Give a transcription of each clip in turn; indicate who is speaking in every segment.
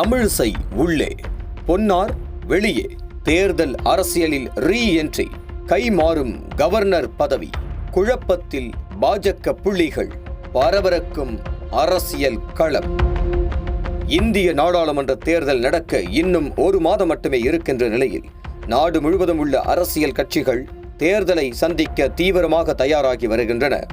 Speaker 1: தமிழிசை உள்ளே. பொன்னார் வெளியே. தேர்தல் அரசியலில் ரீ என்ட்ரி. கைமாறும் கவர்னர் பதவி. குழப்பத்தில் பாஜக புள்ளிகள். பரபரக்கும் அரசியல் களம். இந்திய நாடாளுமன்ற தேர்தல் நடக்க இன்னும் ஒரு மாதம் மட்டுமே இருக்கின்ற நிலையில் நாடு முழுவதும் உள்ள அரசியல் கட்சிகள் தேர்தலை சந்திக்க தீவிரமாக தயாராகி வருகின்றன.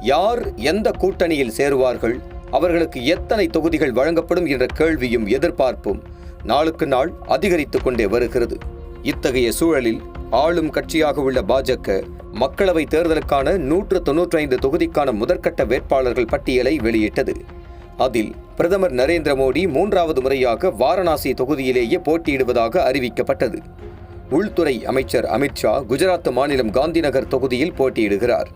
Speaker 1: யார் எந்த கூட்டணியில் சேருவார்கள்? அவர்களுக்கு எத்தனை தொகுதிகள் வழங்கப்படும் என்ற கேள்வியும் எதிர்பார்ப்பும் நாளுக்கு நாள் அதிகரித்துக் கொண்டே வருகிறது. இத்தகைய சூழலில் ஆளும் கட்சியாக உள்ள பாஜக மக்களவை தேர்தலுக்கான நூற்று தொன்னூற்றி ஐந்து தொகுதிக்கான முதற்கட்ட வேட்பாளர்கள் பட்டியலை வெளியிட்டது. அதில் பிரதமர் நரேந்திர மோடி மூன்றாவது முறையாக வாரணாசி தொகுதியிலேயே போட்டியிடுவதாக அறிவிக்கப்பட்டது. உள்துறை அமைச்சர் அமித்ஷா குஜராத் மாநிலம் காந்திநகர் தொகுதியில் போட்டியிடுகிறார்.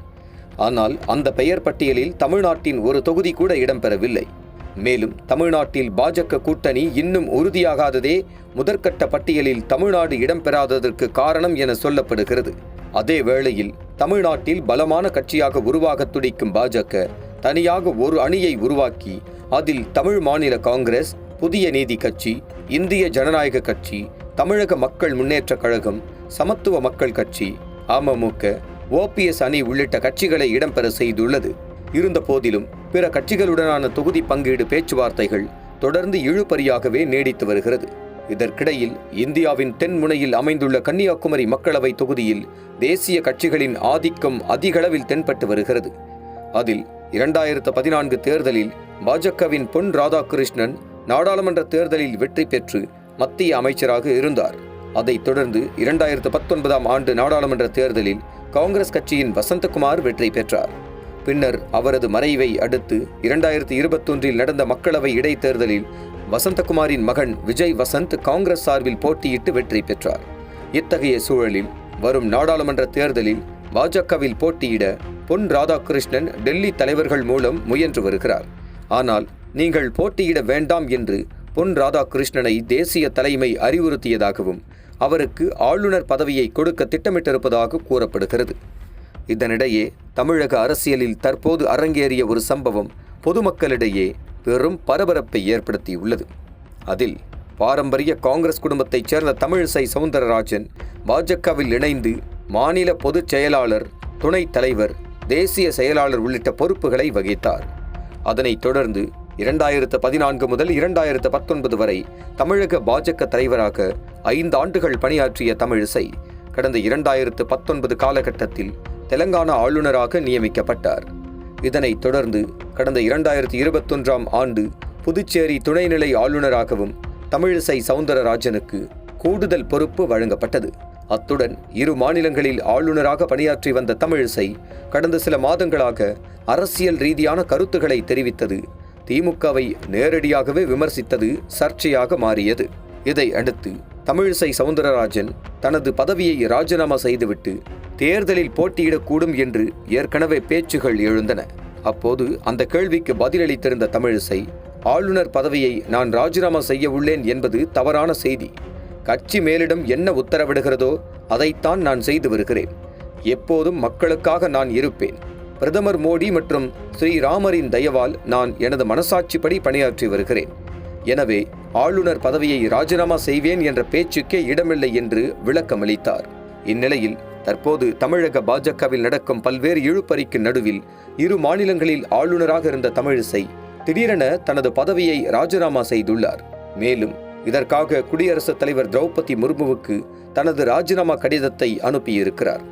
Speaker 1: ஆனால் அந்த பெயர் பட்டியலில் தமிழ்நாட்டின் ஒரு தொகுதி கூட இடம்பெறவில்லை. மேலும் தமிழ்நாட்டில் பாஜக கூட்டணி இன்னும் உறுதியாகாததே முதற்கட்ட பட்டியலில் தமிழ்நாடு இடம்பெறாததற்கு காரணம் என சொல்லப்படுகிறது. அதே வேளையில் தமிழ்நாட்டில் பலமான கட்சியாக உருவாக துடிக்கும் பாஜக தனியாக ஒரு அணியை உருவாக்கி அதில் தமிழ் மாநில காங்கிரஸ் புதிய நீதி கட்சி இந்திய ஜனநாயக கட்சி தமிழக மக்கள் முன்னேற்றக் கழகம் சமத்துவ மக்கள் கட்சி அமமுக ஓபிஎஸ் அணி உள்ளிட்ட கட்சிகளை இடம்பெற செய்துள்ளது. இருந்த போதிலும் பிற கட்சிகளுடனான தொகுதி பங்கீடு பேச்சுவார்த்தைகள் தொடர்ந்து இழுபறியாகவே நீடித்து வருகிறது. இதற்கிடையில் இந்தியாவின் தென்முனையில் அமைந்துள்ள கன்னியாகுமரி மக்களவை தொகுதியில் தேசிய கட்சிகளின் ஆதிக்கம் அதிகளவில் தென்பட்டு வருகிறது. அதில் இரண்டாயிரத்து பதினான்கு தேர்தலில் பாஜகவின் பொன் ராதாகிருஷ்ணன் நாடாளுமன்ற தேர்தலில் வெற்றி பெற்று மத்திய அமைச்சராக இருந்தார். அதைத் தொடர்ந்து இரண்டாயிரத்து பத்தொன்பதாம் ஆண்டு நாடாளுமன்ற தேர்தலில் காங்கிரஸ் கட்சியின் வசந்தகுமார் வெற்றி பெற்றார். பின்னர் அவரது மறைவை அடுத்து இரண்டாயிரத்தி இருபத்தொன்றில் நடந்த மக்களவை இடைத்தேர்தலில் வசந்தகுமாரின் மகன் விஜய் வசந்த் காங்கிரஸ் சார்பில் போட்டியிட்டு வெற்றி பெற்றார். இத்தகைய சூழலில் வரும் நாடாளுமன்ற தேர்தலில் பாஜகவில் போட்டியிட பொன் ராதாகிருஷ்ணன் டெல்லி தலைவர்கள் மூலம் முயன்று வருகிறார். ஆனால் நீங்கள் போட்டியிட வேண்டாம் என்று பொன் ராதாகிருஷ்ணனை தேசிய தலைமை அறிவுறுத்தியதாகவும் அவருக்கு ஆளுநர் பதவியை கொடுக்க திட்டமிட்டிருப்பதாக கூறப்படுகிறது. இதனிடையே தமிழக அரசியலில் தற்போது அரங்கேறிய ஒரு சம்பவம் பொதுமக்களிடையே பெரும் பரபரப்பை ஏற்படுத்தியுள்ளது. அதில் பாரம்பரிய காங்கிரஸ் குடும்பத்தைச் சேர்ந்த தமிழிசை சவுந்தரராஜன் பாஜகவில் இணைந்து மாநில பொதுச் செயலாளர் துணைத் தலைவர் தேசிய செயலாளர் உள்ளிட்ட பொறுப்புகளை வகித்தார். அதனைத் தொடர்ந்து இரண்டாயிரத்து பதினான்கு முதல் இரண்டாயிரத்து பத்தொன்பது வரை தமிழக பாஜக தலைவராக ஐந்து ஆண்டுகள் பணியாற்றிய தமிழிசை கடந்த இரண்டாயிரத்து பத்தொன்பது காலகட்டத்தில் தெலங்கானா ஆளுநராக நியமிக்கப்பட்டார். இதனைத் தொடர்ந்து கடந்த இரண்டாயிரத்தி இருபத்தொன்றாம் ஆண்டு புதுச்சேரி துணைநிலை ஆளுநராகவும் தமிழிசை சவுந்தரராஜனுக்கு கூடுதல் பொறுப்பு வழங்கப்பட்டது. அத்துடன் இரு மாநிலங்களில் ஆளுநராக பணியாற்றி வந்த தமிழிசை கடந்த சில மாதங்களாக அரசியல் ரீதியான கருத்துக்களை தெரிவித்தது திமுகவை நேரடியாகவே விமர்சித்தது சர்ச்சையாக மாறியது. இதை அடுத்து தமிழிசை சவுந்தரராஜன் தனது பதவியை ராஜினாமா செய்துவிட்டு தேர்தலில் போட்டியிடக்கூடும் என்று ஏற்கனவே பேச்சுகள் எழுந்தன. அப்போது அந்த கேள்விக்கு பதிலளித்திருந்த தமிழிசை ஆளுநர் பதவியை நான் ராஜினாமா செய்ய உள்ளேன் என்பது தவறான செய்தி. கட்சி மேலிடம் என்ன உத்தரவிடுகிறதோ அதைத்தான் நான் செய்து வருகிறேன். எப்போதும் மக்களுக்காக நான் இருப்பேன். பிரதமர் மோடி மற்றும் ஸ்ரீராமரின் தயவால் நான் எனது மனசாட்சிப்படி பணியாற்றி வருகிறேன். எனவே ஆளுநர் பதவியை ராஜினாமா செய்வேன் என்ற பேச்சுக்கே இடமில்லை என்று விளக்கமளித்தார். இந்நிலையில் தற்போது தமிழக பாஜகவில் நடக்கும் பல்வேறு இழுபறிக்கு நடுவில் இரு மாநிலங்களில் ஆளுநராக இருந்த தமிழிசை திடீரென தனது பதவியை ராஜினாமா செய்துள்ளார். மேலும் இதற்காக குடியரசுத் தலைவர் திரௌபதி முர்முவுக்கு தனது ராஜினாமா கடிதத்தை அனுப்பியிருக்கிறார்.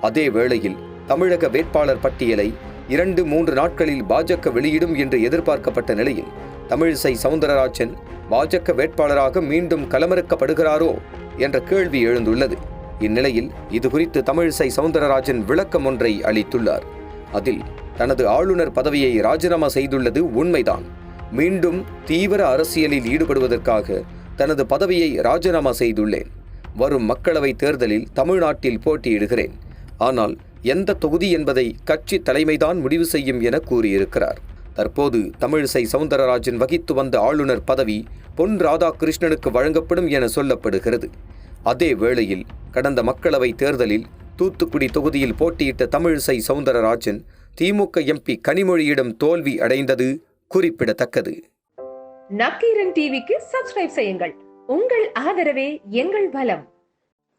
Speaker 1: அதே வேளையில் தமிழக வேட்பாளர் பட்டியலை இரண்டு மூன்று நாட்களில் பாஜக வெளியிடும் என்று எதிர்பார்க்கப்பட்ட நிலையில் தமிழிசை சவுந்தரராஜன் பாஜக வேட்பாளராக மீண்டும் களமிறக்கப்படுகிறாரோ என்ற கேள்வி எழுந்துள்ளது. இந்நிலையில் இதுகுறித்து தமிழிசை சவுந்தரராஜன் விளக்கம் ஒன்றை அளித்துள்ளார். அதில் தனது ஆளுநர் பதவியை ராஜினாமா செய்துள்ளது உண்மைதான். மீண்டும் தீவிர அரசியலில் ஈடுபடுவதற்காக தனது பதவியை ராஜினாமா செய்துள்ளேன். வரும் மக்களவைத் தேர்தலில் தமிழ்நாட்டில் போட்டியிடுகிறேன். ஆனால் எந்த தொகுதி என்பதை கட்சி தலைமைதான் முடிவு செய்யும் என கூறியிருக்கிறார். தற்போது தமிழிசை சவுந்தரராஜன் வகித்து வந்த ஆளுநர் பதவி பொன் ராதாகிருஷ்ணனுக்கு வழங்கப்படும் என சொல்லப்படுகிறது. அதே வேளையில் கடந்த மக்களவை தேர்தலில் தூத்துக்குடி தொகுதியில் போட்டியிட்ட தமிழிசை சவுந்தரராஜன் திமுக எம்பி கனிமொழியிடம் தோல்வி அடைந்தது குறிப்பிடத்தக்கது.
Speaker 2: நக்கீரன் டிவிக்கு சப்ஸ்கிரைப் செய்யுங்கள். உங்கள் ஆதரவே எங்கள் பலம்.